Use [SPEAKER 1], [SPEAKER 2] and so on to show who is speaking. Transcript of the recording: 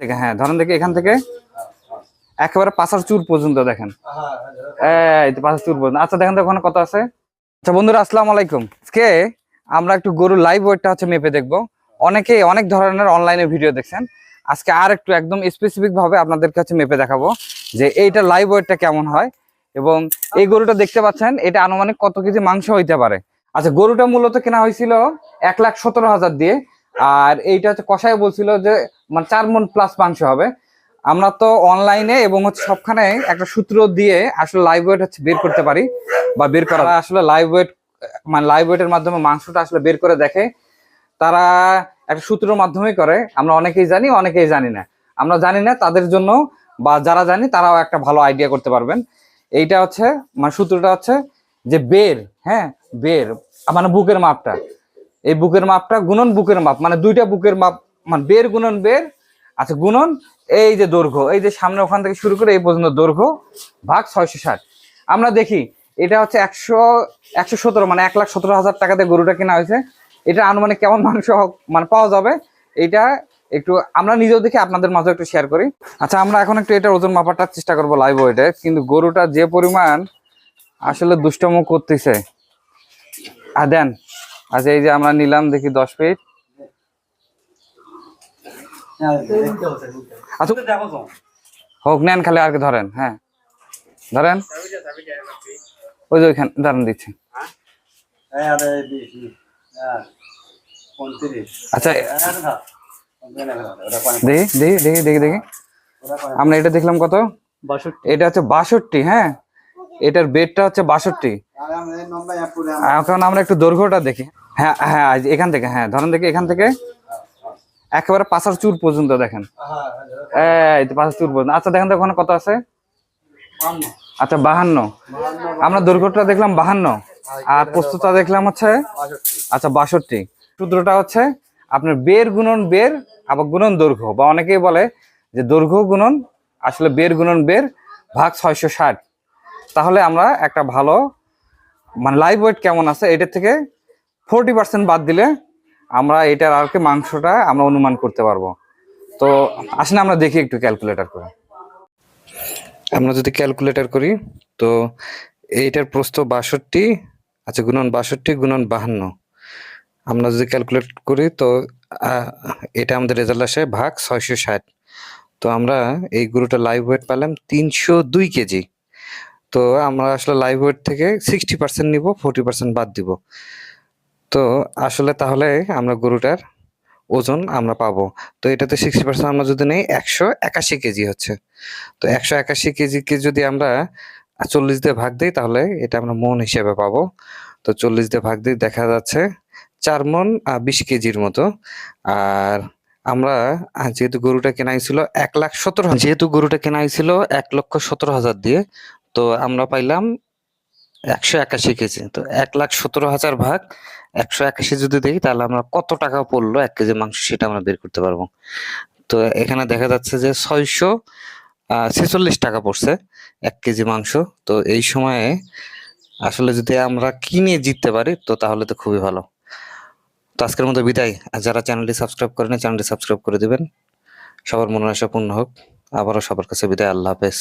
[SPEAKER 1] হ্যাঁ ধরেন দেখে এখান থেকে একেবারে পাশার চুর পর্যন্ত দেখেন। এই তো পাশার চুর পর্যন্ত। আচ্ছা দেখেন তো ওখানে কত আছে? আচ্ছা বন্ধুরা, আসসালামু আলাইকুম। আজকে আমরা একটু গরুর লাইভ ওয়েটটা হচ্ছে মেপে দেখব। অনেকে অনেক ধরনের অনলাইনে ভিডিও দেখছেন। আজকে আর একটু একদম স্পেসিফিক ভাবে আপনাদের কাছে মেপে দেখাবো যে এইটা লাইভ ওয়েটটা কেমন হয় এবং এই গরুটা দেখতে পাচ্ছেন, এটা আনুমানিক কত কেজি মাংস হইতে পারে। আচ্ছা গরুটা মূলত কেনা হয়েছিল এক লাখ সতেরো হাজার দিয়ে। আর এইটা হচ্ছে কষাই বলছিল যে মানে চার মন প্লাস মাংস হবে। আমরা তো অনলাইনে এবং হচ্ছে সবখানে একটা সূত্র দিয়ে আসলে লাইভ ওয়েট হচ্ছে বের করতে পারি বা বের করা আসলে লাইভ ওয়েট মানে লাইভ ওয়েটের মাধ্যমে মাংসটা আসলে বের করে দেখে। তারা একটা সূত্রের মাধ্যমেই করে। আমরা অনেকেই জানি অনেকেই জানি না। আমরা জানি না তাদের জন্য বা যারা জানি তারাও একটা ভালো আইডিয়া করতে পারবেন। এইটা হচ্ছে মানে সূত্রটা হচ্ছে যে বের হ্যাঁ বের মানে বুকের মাপটা। এই বুকের মাপটা গুণন বুকের মাপ মানে দুইটা বুকের মাপ মানে বের গুণন বের আচ্ছা গুণন, এই যে দৈর্ঘ্য, এই যে সামনে ওখান থেকে শুরু করে এই পর্যন্ত দৈর্ঘ্য ভাগ ছয়শো ষাট। আমরা দেখি, এটা হচ্ছে একশো একশো সতেরো মানে এক লাখ সতেরো হাজার টাকাতে গরুটা কেনা হয়েছে। এটা আনুমানিক কেমন মাংস মানে পাওয়া যাবে, এটা একটু আমরা নিজেও দেখি আপনাদের মাঝে একটু শেয়ার করি। আচ্ছা আমরা এখন একটু এটা ওজন মাপাটার চেষ্টা করব লাইভ ওয়েটে কিন্তু গরুটা যে পরিমাণ আসলে দুষ্টম করতেছে। আর দেন আচ্ছা এই যে আমরা নিলাম দেখি দশ ফিট আচ্ছা হোক নেন খালি আর কি ধরেন হ্যাঁ। ধরেন। ওই যে ওইখানে দাঁড়ান দিচ্ছি। আচ্ছা দেখি দেখি দেখি দেখি। দেখি আমরা এটা দেখলাম কত? এটা হচ্ছে বাষট্টি হ্যাঁ? এটার বেডটা হচ্ছে বাষট্টি। এখন আমরা একটু দৈর্ঘ্যটা দেখি। হ্যাঁ হ্যাঁ এখান থেকে হ্যাঁ ধরেন দেখি এখান থেকে। একেবারে পাশার চুর পর্যন্ত দেখেন। চুর পর্যন্ত। আচ্ছা দেখেন তো ওখানে কত আছে? আচ্ছা বাহান্ন। আমরা দৈর্ঘ্যটা দেখলাম বাহান্ন। আর প্রস্তুতটা দেখলাম হচ্ছে আচ্ছা বাষট্টি। সূত্রটা হচ্ছে আপনার বের গুণন বের আবার গুণন দৈর্ঘ্য। বা অনেকেই বলে যে দৈর্ঘ্য গুণন, আসলে বের গুণন বের ভাগ ছয়শো ষাট। তাহলে আমরা একটা ভালো মানে লাইভ ওয়েট কেমন আছে এটার থেকে ফোরটি পার্সেন্ট বাদ দিলে আমরা এটার আর কি মাংসটা আমরা অনুমান করতে পারব। তো আসলে আমরা দেখি একটু ক্যালকুলেটর করে। আমরা যদি ক্যালকুলেটর করি, তো এইটার প্রস্থ বাষট্টি আচ্ছা গুণন বাষট্টি গুণন বাহান্ন। আমরা যদি ক্যালকুলেট করি, তো এটা আমাদের রেজাল্ট আসে ভাগ ছয়শো ষাট। তো আমরা এই গরুটা লাইভ ওয়েট পেলাম তিনশো দুই কেজি। তো আমরা আসলে লাইভ ওয়েট থেকে সিক্সটি পার্সেন্ট নিব ফোর্টি পার্সেন্ট বাদ দিব। তো আসলে তাহলে আমরা গরুটার ওজন আমরা পাবো। তো এটাতে সিক্সটি পার্সেন্ট আমরা যদি নেই, একশো একাশি কেজি হচ্ছে। তো একশো একাশি কেজিকে যদি আমরা চল্লিশ দিয়ে ভাগ দিই, তাহলে এটা আমরা মন হিসেবে পাবো। তো চল্লিশ দিয়ে ভাগ দিই দেখা যাচ্ছে চার মন বিশ কেজির মতো। আর আমরা, যেহেতু গরুটা কেনা হয়েছিল এক লাখ সতেরো যেহেতু গরুটা কেনা হয়েছিল এক লক্ষ সতেরো হাজার দিয়ে তো আমরা পাইলাম একশো একাশি কেজি। তো এক লাখ সতেরো হাজার ভাগ একশো একাশি যদি দেখি, তাহলে আমরা কত টাকা পড়ল এক কেজি মাংস সেটা আমরা বের করতে পারব। তো এখানে দেখা যাচ্ছে যে ছয়শো ছেচল্লিশ টাকা পড়ছে এক কেজি মাংস। তো এই সময়ে আসলে যদি আমরা কিনে জিততে পারি, তো তাহলে তো খুবই ভালো। তো আজকের মতো বিদায়। আর যারা চ্যানেলটি সাবস্ক্রাইব করেন, চ্যানেলটি সাবস্ক্রাইব করে দিবেন। সবার মনের আশা পূর্ণ হোক। আবারও সবার কাছে বিদায়। আল্লাহ হাফেজ।